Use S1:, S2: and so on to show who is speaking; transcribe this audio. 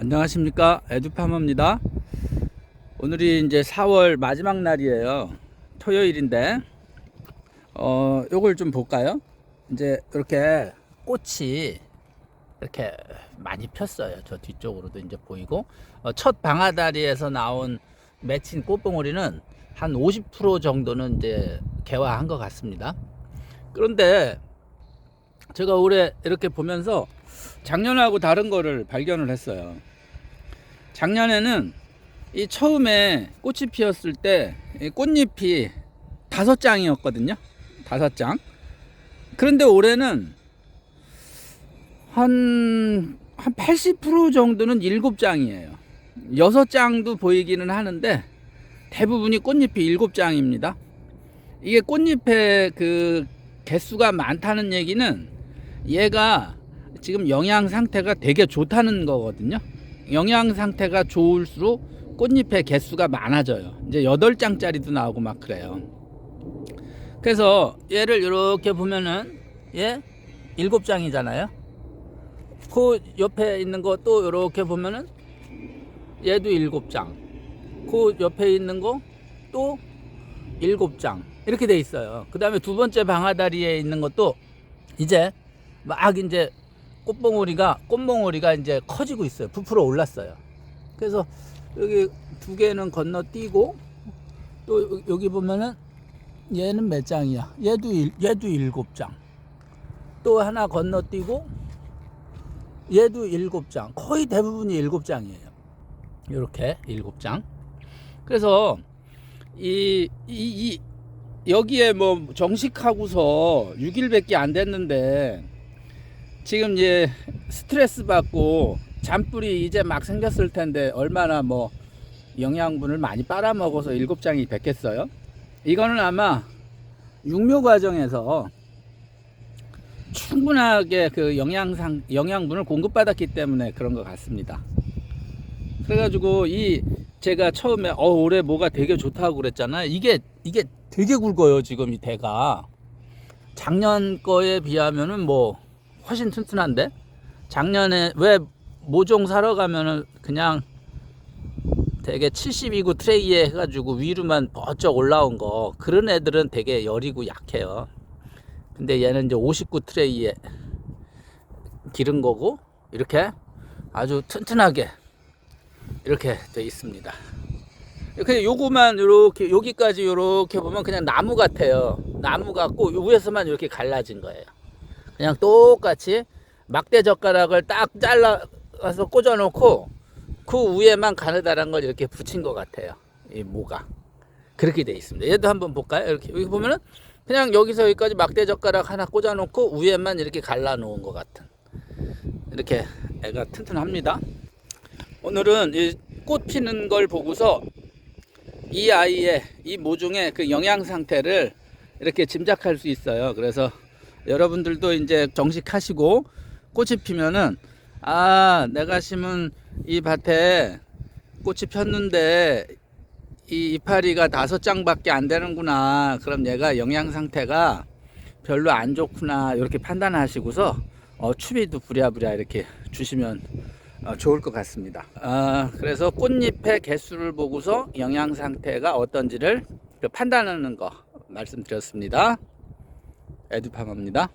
S1: 안녕하십니까? 에듀파머입니다. 오늘이 이제 4월 마지막 날이에요. 토요일인데 어 요걸 좀 볼까요? 이제 이렇게 꽃이 이렇게 많이 폈어요. 저 뒤쪽으로도 이제 보이고 어, 첫 방아다리에서 나온 맺힌 꽃봉오리는 한 50% 정도는 이제 개화한 것 같습니다. 그런데 제가 올해 이렇게 보면서 작년하고 다른 거를 발견을 했어요. 작년에는 이 처음에 꽃이 피었을 때이 꽃잎이 다섯 장이었거든요. 다섯 장. 그런데 올해는 한, 한 80% 정도는 일곱 장이에요. 여섯 장도 보이기는 하는데 대부분이 꽃잎이 일곱 장입니다. 이게 꽃잎의 그 개수가 많다는 얘기는 얘가 지금 영양 상태가 되게 좋다는 거거든요. 영양 상태가 좋을수록 꽃잎의 개수가 많아져요. 이제 8장짜리도 나오고 막 그래요. 그래서 얘를 이렇게 보면은 얘 7장이잖아요. 그 옆에 있는 거 또 이렇게 보면은 얘도 7장. 그 옆에 있는 거 또 7장. 이렇게 돼 있어요. 그 다음에 두 번째 방아다리에 있는 것도 이제 막 이제 꽃봉오리가 꽃봉오리가 이제 커지고 있어요. 부풀어 올랐어요. 그래서 여기 두 개는 건너뛰고 또 여기 보면은 얘는 몇 장이야? 얘도 일, 얘도 일곱 장. 또 하나 건너뛰고 얘도 일곱 장. 거의 대부분이 일곱 장이에요. 이렇게 일곱 장. 그래서 이, 이, 이 여기에 뭐 정식하고서 6일밖에 안 됐는데 지금 이제 스트레스 받고 잔불이 이제 막 생겼을 텐데 얼마나 뭐 영양분을 많이 빨아먹어서 일곱 장이 뱉겠어요? 이거는 아마 육묘 과정에서 충분하게 그 영양상 영양분을 공급받았기 때문에 그런 것 같습니다. 그래가지고 이 제가 처음에 어 올해 뭐가 되게 좋다고 그랬잖아요. 이게 이게 되게 굵어요 지금 이 대가 작년 거에 비하면은 뭐 훨씬 튼튼한데 작년에 왜 모종 사러 가면은 그냥 되게 72구 트레이에 해가지고 위로만 번쩍 올라온 거 그런 애들은 되게 여리고 약해요. 근데 얘는 이제 59 트레이에 기른 거고 이렇게 아주 튼튼하게 이렇게 돼 있습니다. 이렇게 요거만 이렇게 여기까지 이렇게 보면 그냥 나무 같아요. 나무 같고 요 위에서만 이렇게 갈라진 거예요. 그냥 똑같이 막대 젓가락을 딱 잘라서 꽂아놓고 그 위에만 가느다란 걸 이렇게 붙인 것 같아요. 이 모가 그렇게 돼 있습니다. 얘도 한번 볼까요? 이렇게 여기 보면은 그냥 여기서 여기까지 막대 젓가락 하나 꽂아놓고 위에만 이렇게 갈라놓은 것 같은 이렇게 애가 튼튼합니다. 오늘은 이꽃 피는 걸 보고서 이 아이의 이 모종의 그 영양 상태를 이렇게 짐작할 수 있어요. 그래서 여러분들도 이제 정식하시고 꽃이 피면은 아 내가 심은 이 밭에 꽃이 폈는데 이 이파리가 다섯 장밖에 안 되는구나. 그럼 얘가 영양 상태가 별로 안 좋구나. 이렇게 판단하시고서 어, 추비도 부랴부랴 이렇게 주시면 어, 좋을 것 같습니다. 아, 그래서 꽃잎의 개수를 보고서 영양 상태가 어떤지를 그 판단하는 거 말씀드렸습니다. 에듀파마입니다.